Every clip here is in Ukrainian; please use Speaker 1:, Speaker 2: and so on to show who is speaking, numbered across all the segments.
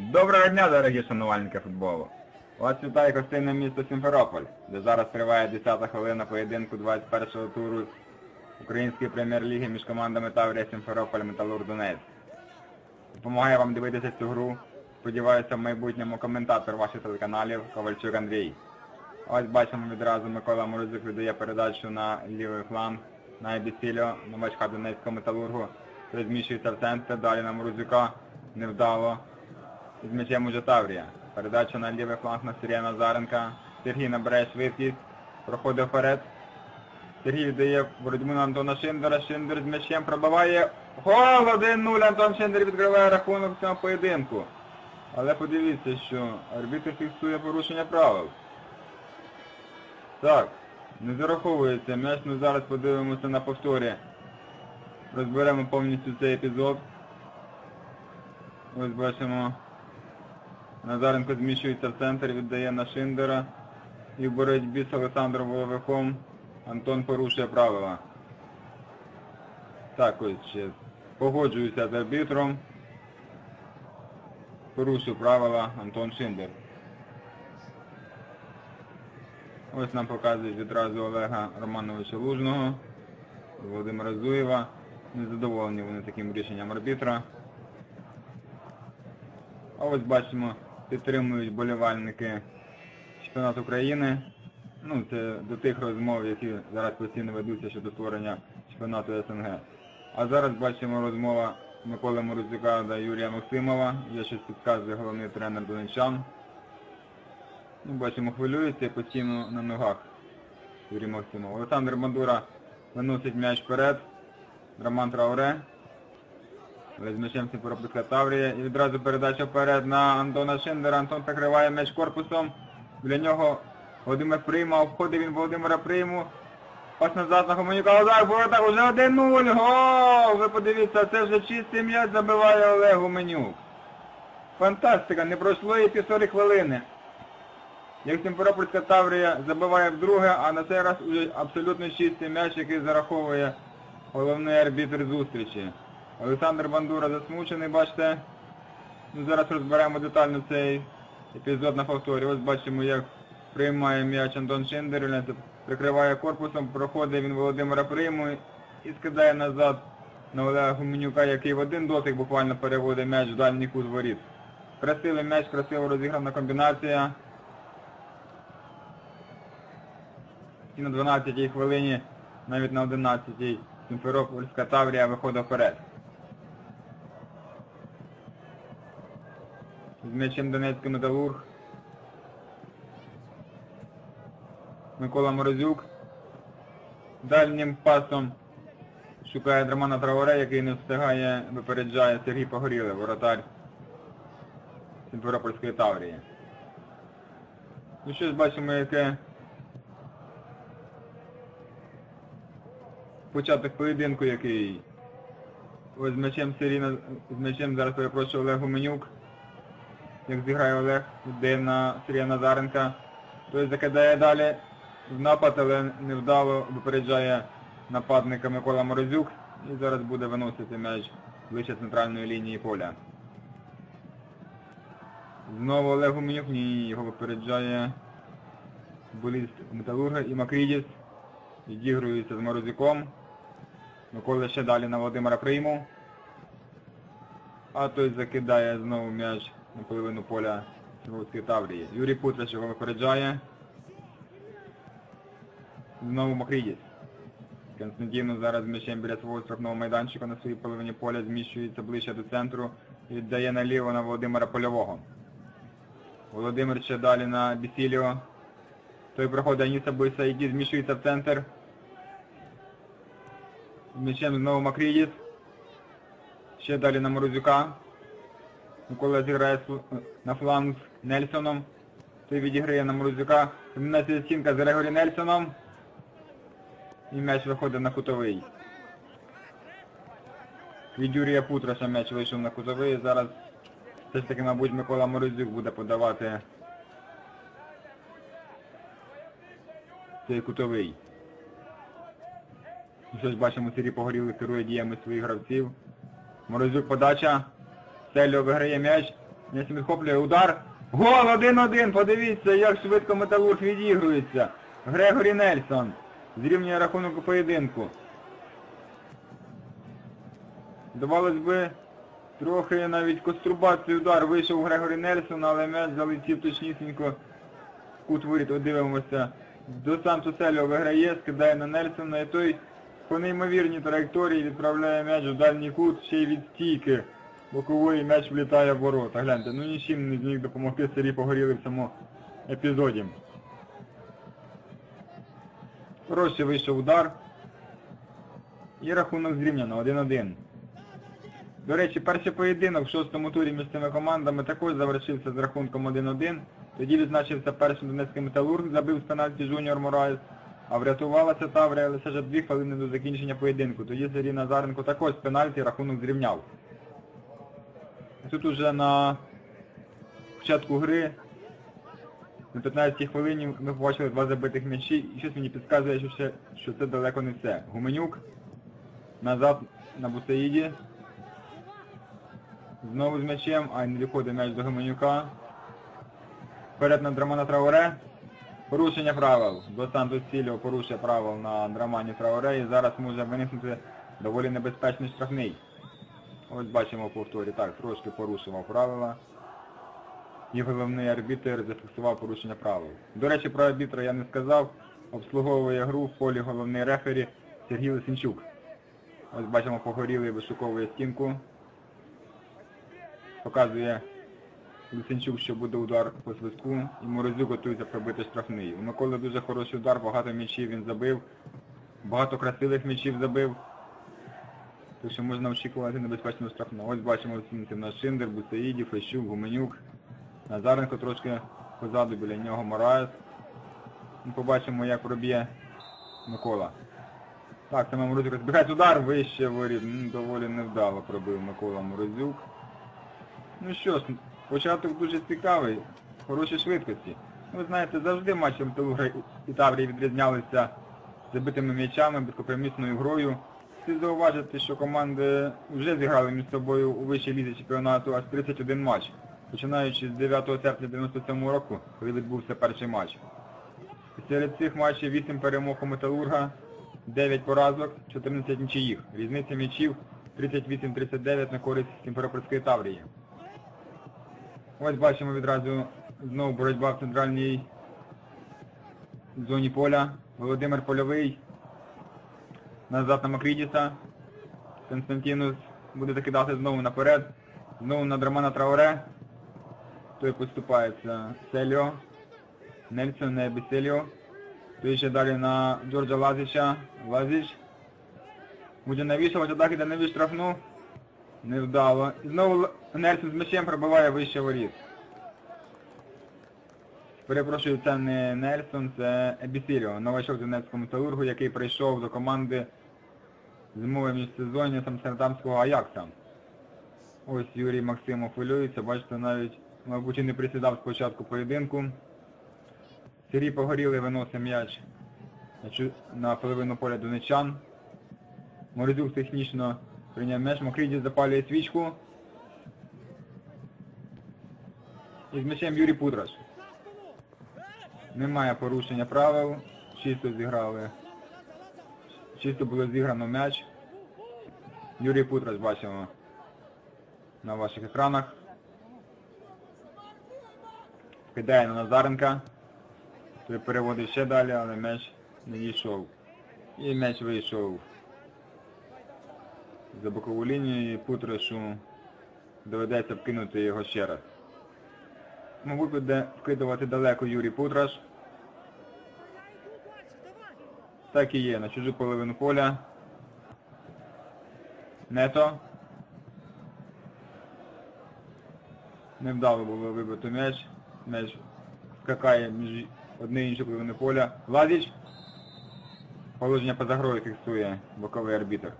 Speaker 1: Доброго дня, дорогі шанувальники футболу. Вас вітає гостинне місто Сімферополь, де зараз триває 10-та хвилина поєдинку 21-го туру Української прем'єр-ліги між командами Таврія Сімферополь Металург Донецьк. Допомагає вам дивитися цю гру. Сподіваюся, в майбутньому коментатор ваших телеканалів Ковальчук Андрій. Ось бачимо відразу Микола Морозюк віддає передачу на лівий фланг на Ебісіліо, новачка Донецького металургу. Той зміщується в центр, далі на Морозюка. Невдало. З м'ячем уже Таврія. Передача на лівий фланг на Сергія Назаренка. Сергій набирає швидкість. Проходить вперед. Сергій віддає боротьбу на Антона Шиндера. Шиндер з м'ячем пробиває. Гол 1-0. Антон Шиндер відкриває рахунок в цьому поєдинку. Але подивіться, що арбітр фіксує порушення правил. Так, не зараховується м'яч, ми зараз подивимося на повторі. Розберемо повністю цей епізод. Ось бачимо. Назаренко зміщується в центр, віддає на Шиндера. І в боротьбі з Олександром Воловиком Антон порушує правила. Так ще погоджуюся з арбітром. Порушив правила Антон Шиндер. Ось нам показують відразу Олега Романовича Лужного, Володимира Зуєва. Незадоволені вони таким рішенням арбітра. А ось бачимо, підтримують болівальники чемпіонат України. Ну, це до тих розмов, які зараз постійно ведуться щодо створення чемпіонату СНГ. А зараз бачимо розмова Миколи Морозюка та Юрія Максимова. Є щось підказує головний тренер Донечан. Ну, бачимо, хвилюється постійно на ногах Юрій Максимов. Олександр Бандура виносить м'яч вперед. Роман Трауре. З м'ячем Сімферопольська Таврія. І відразу передача вперед на Антона Шиндера. Антон прикриває м'яч корпусом. Для нього Володимир Прийма. Обходить він Володимира Прийму. Пас назад на Хомонюка. Удар, воротах, уже 1-0. Гол! Ви подивіться, це вже чистий м'яч забиває Олег Гуменюк. Фантастика, не пройшло і півтори хвилини. Як Сімферопольська Таврія забиває вдруге, а на цей раз абсолютно чистий м'яч, який зараховує головний арбітр зустрічі. Олександр Бандура засмучений, бачите. Ну, зараз розберемо детально цей епізод на повторі. Ось бачимо, як приймає м'яч Антон Шиндер, прикриває корпусом, проходить він Володимира Прийму і скидає назад на Олега Гуменюка, який в один дотик буквально переводить м'яч в дальній кут воріт. Красивий м'яч, красиво розіграна комбінація. І на 12-й хвилині, навіть на 11-й, Сімферопольська Таврія виходить вперед. М'ячем Донецький металург. Микола Морозюк. Дальнім пасом шукає Романа Траоре, який не встигає, випереджає Сергій Погорілий, воротар Сімферопольської Таврії. Ну щось бачимо, яке початок поєдинку, який ось з м'ячем Сиріна, з м'ячем зараз перепрошую Олег Гуменюк. Як зіграє Олег, йде на Сергія Назаренка. Той закидає далі в напад, але невдало випереджає нападника Микола Морозюк. І зараз буде виносити м'яч ближче центральної лінії поля. Знову Олег Гуменюк, ні, його випереджає футболіст Металурга і Макрідіс. Відігрується з Морозюком. Микола ще далі на Володимира Прийму. А той закидає знову м'яч на половину поля Сімовської Таврії. Юрій Путраш його випереджає. Знову Макрідіс. Константіну зараз м'ячем біля свого штрафного майданчика на своїй половині поля зміщується ближче до центру і віддає наліво на Володимира Польового. Володимир ще далі на Бісіліо. Той проходить Аніса Бойса, який зміщується в центр. З знову Макрідіс. Ще далі на Морозюка. Микола зіграє на фланг з Нельсоном. Той відіграє на Морозюка. Комбінація стінка з Грегорі Нельсоном. І м'яч виходить на кутовий. Від Юрія Путроша м'яч вийшов на кутовий. Зараз все ж таки, мабуть, Микола Морозюк буде подавати цей кутовий. І щось бачимо, Сергій Погорілий керує діями своїх гравців. Морозюк подача. Селіо виграє м'яч. М'яч відхоплює удар. Гол 1-1! Подивіться, як швидко металург відігрується. Грегорі Нельсон. Зрівнює рахунок у поєдинку. Здавалось би, трохи навіть кострубацький удар вийшов Грегорі Нельсон, але м'яч залетів точнісінько кут воріт. От дивимося. До Санту Селіо виграє, скидає на Нельсона і той по неймовірній траєкторії відправляє м'яч у дальній кут, ще й від стійки. Бокової м'яч влітає в ворота. Гляньте, ну нічим не зміг допомогти Сергій Погоріли в цьому епізоді. Хороший вийшов удар. І рахунок зрівняно 1-1. До речі, перший поєдинок в шостому турі між цими командами також завершився з рахунком 1-1. Тоді відзначився першим Донецький металург, забив з пенальті Жуніор Мораєс, а врятувалася Таврія лише за дві хвилини до закінчення поєдинку. Тоді Сергій Назаренко також з пенальті рахунок зрівняв. Тут уже на початку гри, на 15-й хвилині ми побачили два забитих м'ячі, і щось мені підказує, що, ще, що це далеко не все. Гуменюк назад на Бусаїді. Знову з м'ячем, а не виходить м'яч до Гуменюка. Вперед на Драмана Трауре. Порушення правил. До Сантос Сіліо порушує правил на Драмані Трауре і зараз може виникнути доволі небезпечний штрафний. Ось бачимо в повторі. Так, трошки порушував правила. І головний арбітр зафіксував порушення правил. До речі, про арбітра я не сказав. Обслуговує гру в полі головний рефері Сергій Лисенчук. Ось бачимо погорілий вишуковує стінку. Показує Лисенчук, що буде удар по свистку, і Морозюк готується пробити штрафний. У Миколи дуже хороший удар, багато м'ячів він забив, багато красивих м'ячів забив. Так що можна очікувати небезпечного штрафного. Ось бачимо оцінки на Шиндер, Бусаїді, Фещук, Гуменюк. Назаренко трошки позаду біля нього Мораєс. Ну, Побачимо, як проб'є Микола. Так, саме Морозюк розбігається удар, вище воріт. Доволі невдало пробив Микола Морозюк. Ну що ж, початок дуже цікавий, хороші швидкості. Ви знаєте, завжди матчі Металурга і Таврії відрізнялися забитими м'ячами, безкомпромісною грою. Слід зауважити, що команди вже зіграли між собою у вищій лізі чемпіонату аж 31 матч, починаючи з 9 серпня 97 року, коли відбувся перший матч. Серед цих матчів 8 перемог у Металурга, 9 поразок, 14 нічиїх. Різниця м'ячів 38-39 на користь Сімферопольської Таврії. Ось бачимо відразу знову боротьба в центральній зоні поля. Володимир Польовий. Назад на Макрідіса. Константінус буде закидати знову наперед. Знову на Драмана Трауре. Той поступається Селіо. Нельсон не Беселіо. Той ще далі на Джорджа Лазича. Лазич. Буде навішувати атаки, де навіш штрафну. Невдало. І знову Нельсон з м'ячем пробиває вище воріт. Перепрошую, це не Нельсон, це Ебісіріо, новачок Донецького металургу, який прийшов до команди зимової міжсезоння Амстердамського Аякса. Ось Юрій Максимов хвилюється, бачите, навіть, мабуть, не присідав спочатку поєдинку. Сергій Погорілий виносить м'яч на половину поля донечан. Морозюк технічно прийняв м'яч, Макріді запалює свічку. І з м'ячем Юрій Пудраш. Немає порушення правил. Чисто зіграли. Чисто було зіграно м'яч. Юрій Путраш бачимо на ваших екранах. Кидає на Назаренка. Той переводить ще далі, але м'яч не дійшов. І м'яч вийшов за бокову лінію і Путрашу доведеться вкинути його ще раз. Мабуть, буде вкидувати далеко Юрій Путраш. Так і є, на чужу половину поля. Нето. Невдало було вибити м'яч. М'яч скакає між однією і іншою половиною поля. Лазіч. Положення поза грою фіксує боковий арбітр.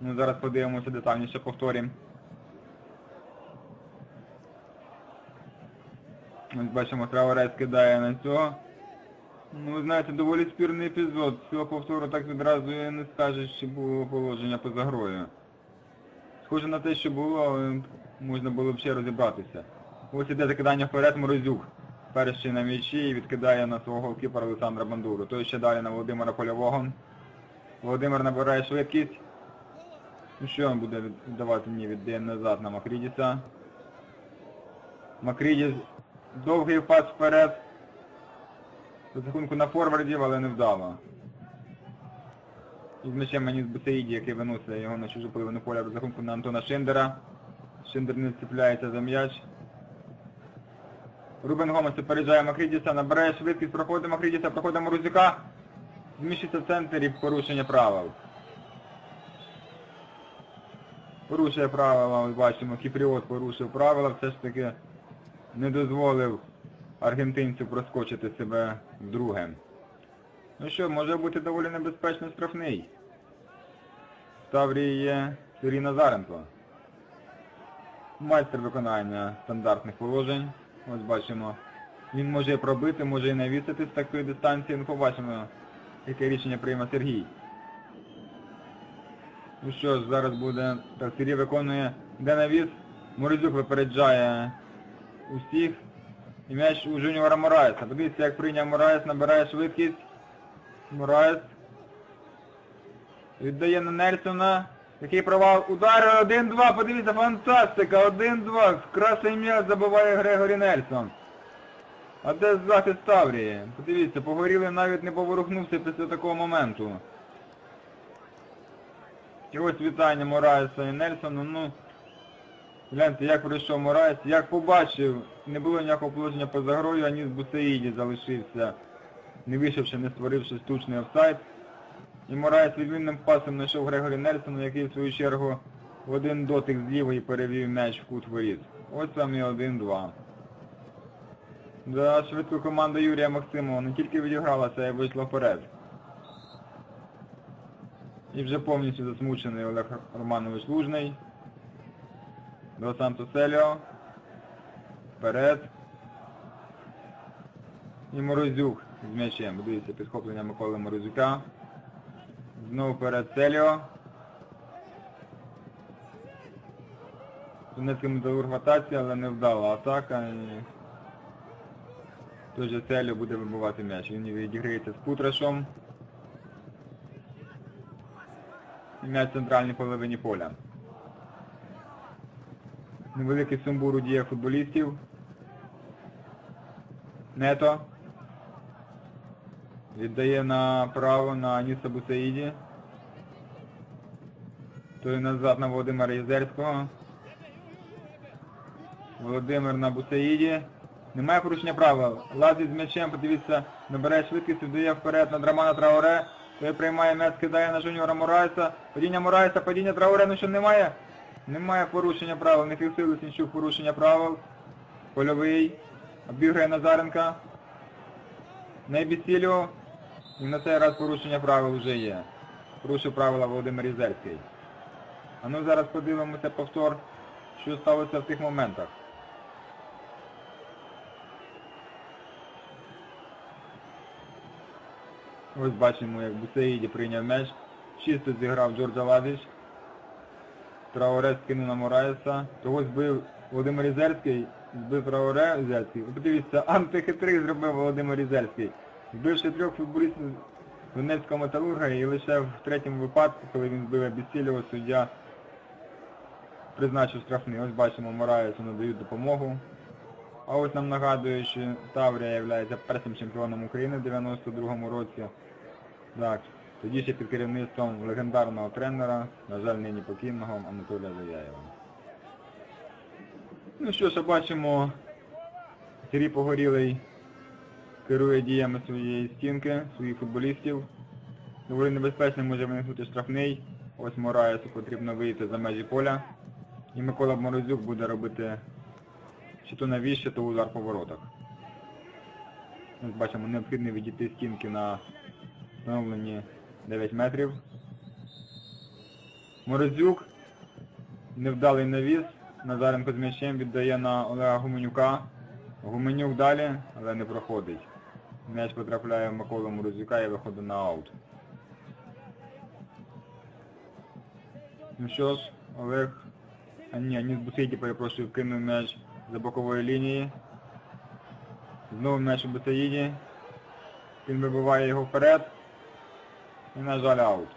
Speaker 1: Ну, зараз подивимося детальніше, повторимо. Ось бачимо, Траворець кидає на цього. Ну, ви знаєте, доволі спірний епізод. Цього повтору так відразу і не скажеш, що було положення поза грою. Схоже на те, що було, але можна було б ще розібратися. Ось іде закидання вперед Морозюк. Перший на м'ячі і відкидає на свого голкіпера Олександра Бандуру. Той ще далі на Володимира Польового. Володимир набирає швидкість. Ну що він буде віддавати? Ні, віддає назад на Макрідіса. Макрідіс довгий впад вперед. Розрахунку на форвардів, але не вдало. І з м'ячем Аніс Бусеїді, який виносить його на чужу половину поля розрахунку на Антона Шиндера. Шиндер не цепляється за м'яч. Рубен Гомес опереджає Макрідіса, набирає швидкість, проходить Макрідіса, проходить Морозюка. Зміщується в центр і порушення правил. Порушує правила, ось бачимо, Кіпріот порушив правила, все ж таки не дозволив аргентинцю проскочити себе вдруге. Ну що, може бути доволі небезпечний штрафний. В Таврії є Сергій Назаренко. Майстер виконання стандартних положень. Ось бачимо. Він може пробити, може і навісити з такої дистанції. Ну побачимо, яке рішення прийме Сергій. Ну що ж, зараз буде... Так, Сергій виконує де навіс. Морозюк випереджає усіх. І м'яч у Жуніора Мораєса. Подивіться, як прийняв Мораєс, набирає швидкість. Мораєс. Віддає на Нельсона. Який провал. Удар 1-2. Подивіться, фантастика. 1-2. Красний м'яч забиває Грегорі Нельсон. А де захист Таврії? Подивіться, погоріли навіть не поворухнувся після такого моменту. І ось вітання Мораєса і Нельсону. Ну, гляньте, як пройшов Мораєс, як побачив, не було ніякого положення поза грою, ані з Бусеїді залишився, не вийшовши, не створивши штучний офсайд. І Мораєс відмінним пасом знайшов Грегорі Нельсону, який в свою чергу в один дотик з лівої перевів м'яч в кут воріт. Ось там і 1-2. За швидку команда Юрія Максимова не тільки відігралася, а й вийшла вперед. І вже повністю засмучений Олег Романович Лужний. До Санто Селіо. Вперед. І Морозюк з м'ячем. Дивіться, підхоплення Миколи Морозюка. Знову вперед Селіо. Донецький металург в атаці, але не вдала атака. І... Той же Селіо буде вибивати м'яч. Він відіграється з Путрашом. І м'яч в центральній половині поля. Невеликий сумбур у діях футболістів. Нето. Віддає направо на Аніса Бусаїді. Той назад на Володимира Єзерського. Володимир на Бусаїді. Немає порушення правил. Лазить з м'ячем, подивіться, набирає швидкість, віддає вперед на Драмана Траоре. Той приймає м'яч, кидає на Жуніора Морайса. Падіння Морайса, падіння Траоре, ну що немає? Немає порушення правил, не фіксує Лисінчук порушення правил. Польовий. Обіграє Назаренка. Найбісілю. І на цей раз порушення правил вже є. Порушив правила Володимир Ізерський. А ну зараз подивимося повтор, що сталося в тих моментах. Ось бачимо, як Бусеїді прийняв м'яч. Чисто зіграв Джорджа Ладич. Траоре скинув на Мораєса. Того збив Володимир Ізерський, збив Траоре Ізерський. Подивіться, антихитрик зробив Володимир Ізерський. Збивши трьох футболістів Донецького металурга і лише в третьому випадку, коли він збив Абісілєва, суддя призначив штрафний. Ось бачимо, Мораєсу надають допомогу. А ось нам нагадує, що Таврія є першим чемпіоном України в 92-му році. Так, тоді ще під керівництвом легендарного тренера, на жаль, нині покійного Анатолія Заяєва. Ну що ж, бачимо, Сергій Погорілий керує діями своєї стінки, своїх футболістів. Доволі небезпечно може виникнути штрафний. Ось Мораєсу потрібно вийти за межі поля. І Микола Морозюк буде робити чи то навіс, чи то удар по воротах. Ось бачимо, необхідно відійти стінки на встановлені 9 метрів. Морозюк, невдалий навіс, Назаренко з м'ячем віддає на Олега Гуменюка. Гуменюк далі, але не проходить. М'яч потрапляє в Миколу Морозюка і виходить на аут. Ну що ж, Олег... А ні, Аніс Бусейді, перепрошую, кинув м'яч за бокової лінії. Знову м'яч у Бесаїді. Він вибиває його вперед. І, на жаль, аут.